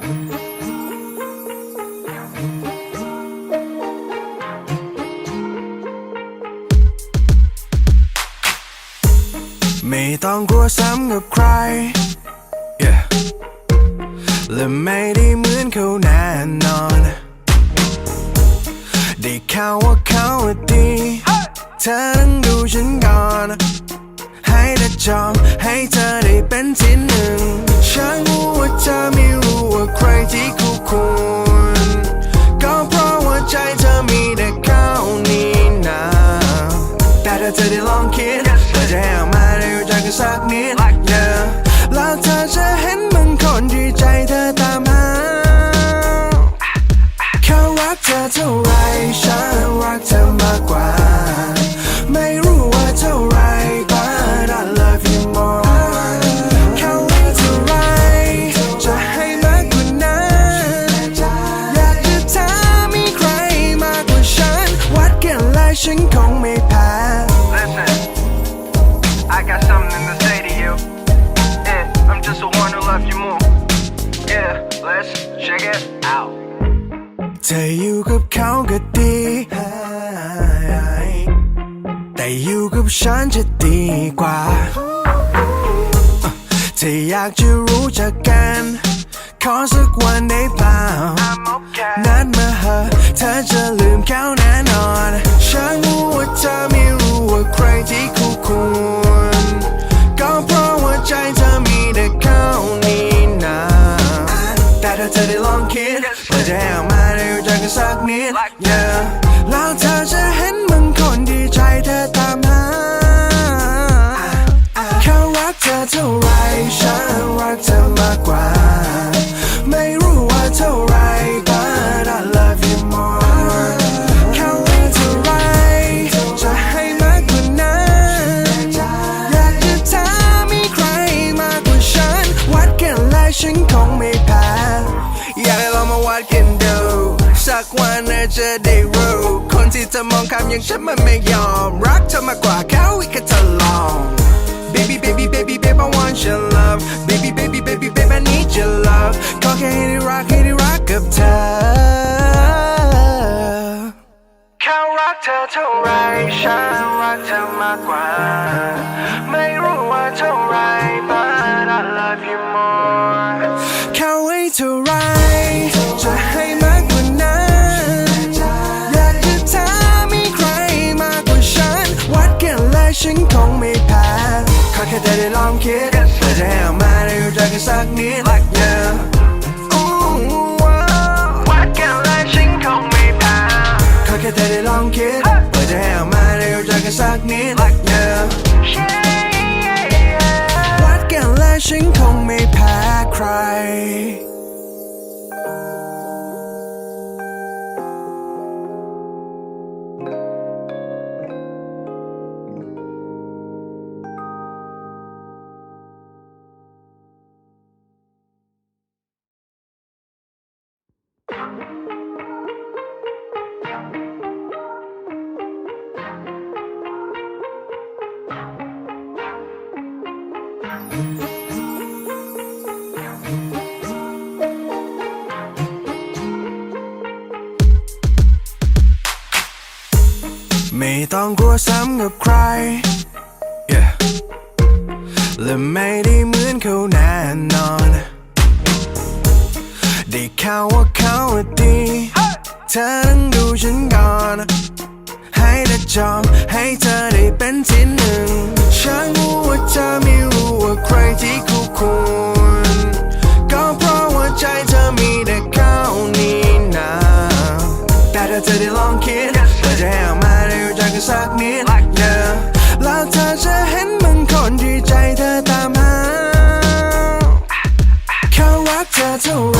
ไม่ต้องกลัวซ้ำกับใคร yeah. และไม่ได้เหมือนเขาแน่นอน ได้เข้าว่าเขาดี hey! เธอต้องดูฉันก่อน ให้เธอจองให้เธอได้เป็นที่หนึ่ง ว่ I got something to say to you. Yeah, I'm just the one who love you more. Yeah, let's check it out. เธออยู่กับเขาก็ดี แต่อยู่กับฉันจะดีกว่า เธออยากจะรู้จักกัน ขอสักวันได้เปล่า I'm okay. นัดมาเหอะเธอจะลืมเขาแน่นอน ฉันรู้ว่าเธอไม่ สักวันน่าจะได้รู้ คนที่เธอมองข้ามอย่างฉันมันไม่ยอม รักเธอมากกว่าเขาอีกแค่เธอลอง Baby baby baby baby I want your love Baby baby baby baby I need your love ขอแค่ให้ได้รักให้ได้รักกับเธอเขารักเธอเท่าไรฉันรักเธอมากกว่า แต่ได้ลองคิดแต่จะให้ออกมาได้รู้จักกันสักนิด yeah Ooh, wow. วัดกันเลยฉันคงไม่แค่เธอได้ลองคิดเพื่จะให้ออกมาได้รู้จักกันสักนิด yeah วัดกันแล้วฉันคงไม่แพ้ใคร ไม่ต้องกลัวซ้ำกับใคร yeah. และไม่ได้เหมือนเขาแน่นอน ได้ข่าวว่า เขาดีเธอต้องดูฉันก่อน ให้เธอจอมให้เธอได้เป็นที่หนึ่งฉันรู้ว่าเธอไม่รู้ว่าใครที่คู่ควรก็เพราะว่าใจเธอมีแต่เขานี่นาแต่ถ้าเธอได้ลองคิดเธอจะให้ออกมาได้รู้จักกันสักนิด yeah แล้วเธอจะเห็นบางคนที่ใจเธอตามหาเขารักเธอเท่า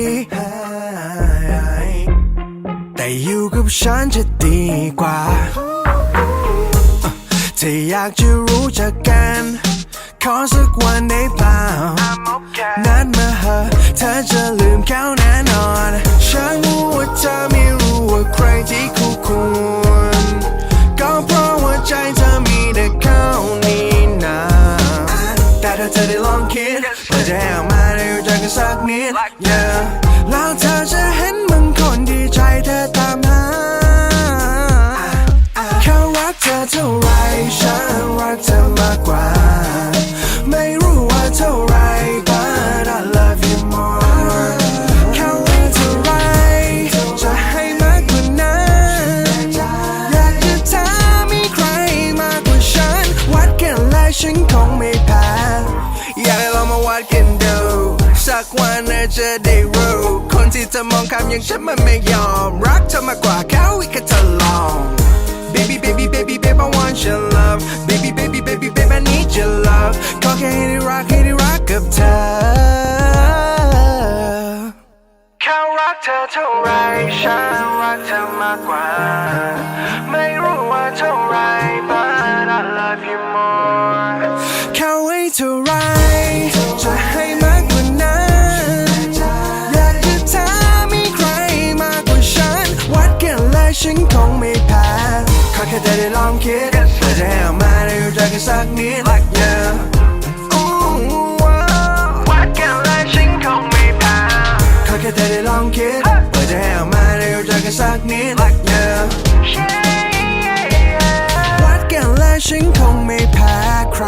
อยู่กับฉันจะดีกว่าเธออยากจะรู้จักกัน ขอสักวันได้เปล่า I'm okay นัดมาเหอะเธอจะลืมเขาแน่นอน ฉันรู้ว่าเธอไม่รู้ว่าใครที่คู่ควรก็เพราะว่าใจเธอมีแต่เขานี่นาแต่ถ้าเธอได้ลองคิดว่าจะให้ออกมาได้รู้จักกันสักนิด วันน่าจะได้รู้ คนที่จะมองคำอย่างฉันมันไม่ยอม รักเธอมากกว่าเขาอีกแค่เธอลอง Baby baby baby baby I want your love Baby baby baby baby I need your love ขอแค่ให้ได้รักให้ได้รักกับเธอเขารักเธอเท่าไรฉันรักเธอมากกว่า ไม่รู้ว่าเท่าไร but I love you more เขาให้เท่าไร ฉันคงไม่แพ้ขอแค่เธอได้ลองคิดเพื่อจะให้ออกมาได้รู้จักกันสักนิด yeah Ooh, wow. วัดกันและฉันคงไม่แพ้ขอแค่เธอได้ลองคิดเพื่อจะให้ออกมาได้รู้จักกันสักนิด yeah วัดกันและฉันคงไม่แพ้ใคร